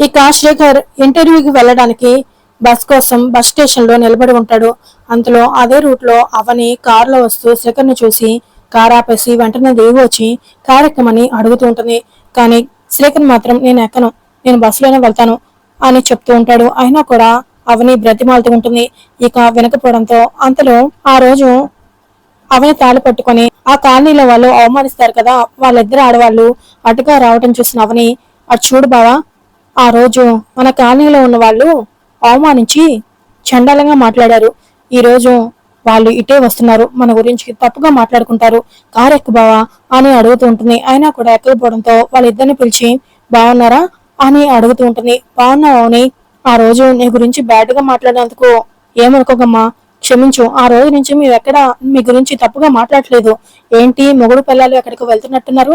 ఇక శేఖర్ ఇంటర్వ్యూకి వెళ్ళడానికి బస్ కోసం బస్ స్టేషన్లో నిలబడి ఉంటాడు. అంతలో అదే రూట్లో అవని కారులో వస్తూ శేఖర్ను చూసి కార్ ఆపేసి వెంటనే దిగి వచ్చి కార్ ఎక్కమని అడుగుతూ ఉంటుంది. కానీ శేఖర్ మాత్రం నేను ఎక్కను. నేను బస్సులోనే వెళ్తాను అని చెప్తూ ఉంటాడు. అయినా కూడా అవని బ్రతిమాలుతూ ఉంటుంది. ఇక వినకపోవడంతో అంతలో ఆ రోజు అవని తాళి పట్టుకొని ఆ కాలనీలో వాళ్ళు అవమానిస్తారు కదా. వాళ్ళిద్దరు ఆడవాళ్ళు అటుగా రావటం చూసిన అవని అటు చూడు బావా ఆ రోజు మన కాలనీలో ఉన్న వాళ్ళు అవమానించి చండాలంగా మాట్లాడారు. ఈ రోజు వాళ్ళు ఇటే వస్తున్నారు. మన గురించి తప్పుగా మాట్లాడుకుంటారు. కారు ఎక్కు బావా అని అడుగుతూ ఉంటుంది. అయినా కూడా ఎక్కకపోవడంతో వాళ్ళిద్దరిని పిలిచి బాగున్నారా అని అడుగుతూ ఉంటుంది. బాగున్నావు అని ఆ రోజు నీ గురించి బ్యాడ్గా మాట్లాడినందుకు ఏమనుకోకమ్మా? క్షమించు. ఆ రోజు నుంచి మీరు ఎక్కడ మీ గురించి తప్పుగా మాట్లాడలేదు ఏంటి? మొగుడు పిల్లలు ఎక్కడికి వెళ్తున్నట్టున్నారు.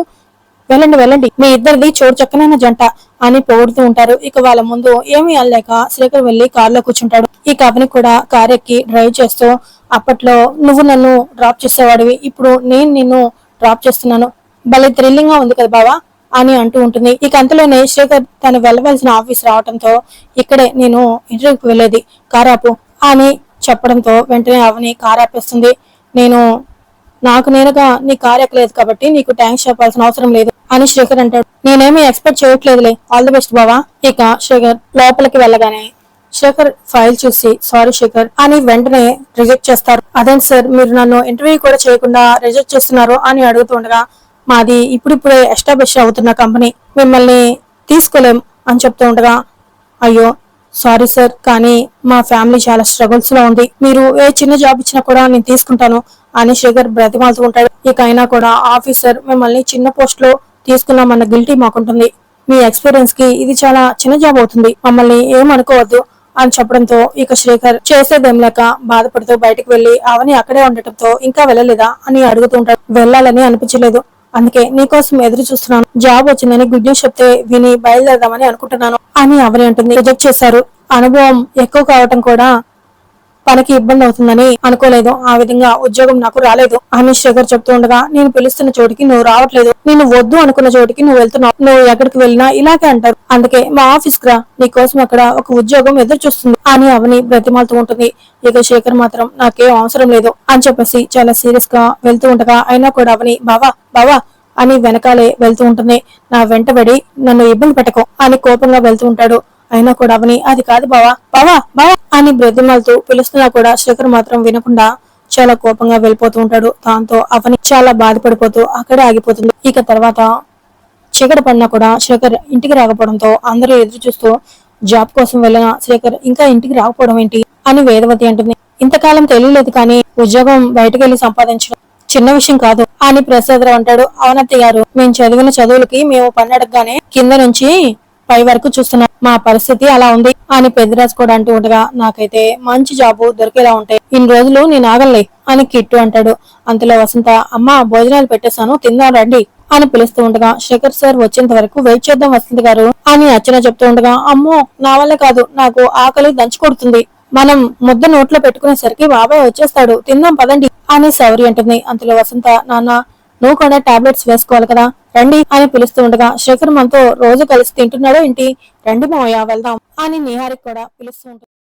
వెళ్ళండి వెళ్ళండి. మీ ఇద్దరిది చోటు చక్కనైన జంట అని పొగుడుతూ ఉంటారు. ఇక వాళ్ళ ముందు ఏమీ అనలేక శ్రీకర్ వెళ్ళి కారులో కూర్చుంటాడు. ఈ కవని కూడా కార్ ఎక్కి డ్రైవ్ చేస్తూ అప్పట్లో నువ్వు నన్ను డ్రాప్ చేసేవాడివి ఇప్పుడు నేను నిన్ను డ్రాప్ చేస్తున్నాను. భలే థ్రిల్లింగ్గా ఉంది కదా బావా అని అంటూ ఉంటుంది. ఇక అంతలోనే శ్రీకర్ తను వెళ్ళవలసిన ఆఫీస్ రావడంతో ఇక్కడే నేను ఇంటర్వ్యూకి వెళ్ళేది. కారాపు అని చెప్పడంతో వెంటనే అవని కారు ఆపేస్తుంది. నేను నాకు నేనుగా నీ కారు ఎక్కలేదు కాబట్టి నీకు థ్యాంక్స్ చెప్పాల్సిన అవసరం లేదు అని శేఖర్ అంటాడు. నేనేమి ఎక్స్పెక్ట్ చేయట్లేదులే. ఆల్ ది బెస్ట్ బావా. ఇక శేఖర్ లోపలికి వెళ్ళగానే శేఖర్ ఫైల్ చూసి సారీ శేఖర్ అని వెంటనే రిజెక్ట్ చేస్తారు. అదే సార్ మీరు నన్ను ఇంటర్వ్యూ కూడా చేయకుండా రిజెక్ట్ చేస్తున్నారు అని అడుగుతుండగా మాది ఇప్పుడిప్పుడే ఎస్టాబ్లిష్ అవుతున్న కంపెనీ మిమ్మల్ని తీసుకోలేం అని చెప్తూ ఉండగా అయ్యో సారీ సార్ కానీ మా ఫ్యామిలీ చాలా స్ట్రగుల్స్లో ఉంది. మీరు ఏ చిన్న జాబ్ ఇచ్చినా కూడా నేను తీసుకుంటాను. అని శేఖర్ బ్రతిమాలుతూ ఉంటాడు. ఇక అయినా కూడా ఆఫీసర్ మిమ్మల్ని చిన్న పోస్ట్లో తీసుకున్నామన్న గిల్టీ మాకుంటుంది. మీ ఎక్స్పీరియన్స్కి ఇది చాలా చిన్న జాబ్ అవుతుంది. మమ్మల్ని ఏమనుకోవద్దు అని చెప్పడంతో ఇక శ్రీకర్ చేసేదేం లేక బాధపడుతూ బయటకు వెళ్ళి అవని అక్కడే ఉండటంతో ఇంకా వెళ్ళలేదా? అని అడుగుతూ ఉంటాడు. వెళ్ళాలని అనిపించలేదు. అందుకే నీకోసం ఎదురు చూస్తున్నాను. జాబ్ వచ్చిందని గుడ్ న్యూస్ చెప్తే విని బయలుదేరదామని అనుకుంటున్నాను అని అవని అంటుంది. రిజెక్ట్ చేశారు. అనుభవం ఎక్కువ కావటం కూడా పనికి ఇబ్బంది అవుతుందని అనుకోలేదు. ఆ విధంగా ఉద్యోగం నాకు రాలేదు. అని శేఖర్ చెప్తూ ఉండగా నేను పిలుస్తున్న చోటికి నువ్వు రావట్లేదు. నేను వద్దు అనుకున్న చోటికి నువ్వు వెళ్తున్నావు. నువ్వు ఎక్కడికి వెళ్ళినా ఇలాగే అంటారు. అందుకే మా ఆఫీస్ రా. నీకోసం అక్కడ ఒక ఉద్యోగం ఎదురు చూస్తుంది అని అవని బ్రతిమాలుతూ ఉంటుంది. ఇక శేఖర్ మాత్రం నాకేం అవసరం లేదు అని చెప్పేసి చాలా సీరియస్గా వెళ్తూ ఉండగా అయినా కూడా అవని బావా బావా అని వెనకాలే వెళ్తూ ఉంటుంది. నా వెంటబడి నన్ను ఇబ్బంది పెట్టకు అని కోపంగా వెళ్తూ ఉంటాడు. అయినా కూడా అవని అది కాదు బావా బావా బావా అని బ్రతిమాలుతూ పిలుస్తున్నా కూడా శేఖర్ మాత్రం వినకుండా చాలా కోపంగా వెళ్ళిపోతూ ఉంటాడు. దాంతో అవని చాలా బాధపడిపోతూ అక్కడే ఆగిపోతుంది. ఇక తర్వాత చీకటి పడినా కూడా శేఖర్ ఇంటికి రాకపోవడంతో అందరూ ఎదురు చూస్తూ జాబ్ కోసం వెళ్ళిన శేఖర్ ఇంకా ఇంటికి రాకపోవడం ఏంటి? అని వేదవతి అంటుంది. ఇంతకాలం తెలియలేదు కానీ ఉద్యోగం బయటకు సంపాదించడం చిన్న విషయం కాదు అని ప్రసాదరావు అంటాడు. అవునత్తి గారు మేము చదివిన చదువులకి మేము పన్నడగానే కింద నుంచి పై వరకు చూస్తున్నాం మా పరిస్థితి అలా ఉంది అని పెద్దరాజు కూడా అంటూ ఉండగా నాకైతే మంచి జాబు దొరికేలా ఉంటాయి ఇన్ని రోజులు నేను ఆగలే అని కిట్టు అంటాడు. అంతలో వసంత అమ్మ భోజనాలు పెట్టేశాను తిందాం రండి అని పిలుస్తూ ఉండగా శేఖర్ సార్ వచ్చేంత వరకు వెయిట్ చేద్దాం వసంత గారు అని అర్చన చెప్తూ ఉండగా అమ్మో నా వల్ల కాదు నాకు ఆకలి దంచి కొడుతుంది. మనం ముద్ద నోట్లో పెట్టుకునేసరికి బాబాయ్ వచ్చేస్తాడు తిందాం పదండి అని సౌరి అంటుంది. అంతలో వసంత నాన్న నువ్వు కూడా టాబ్లెట్స్ వేసుకోవాలి కదా రండి అని పిలుస్తూ ఉండగా శేఖర్ మనతో రోజు కలిసి తింటున్నాడో ఏంటి? రండి మావయ్య వెళ్దాం అని నిహారి కూడా పిలుస్తూ ఉంటుంది.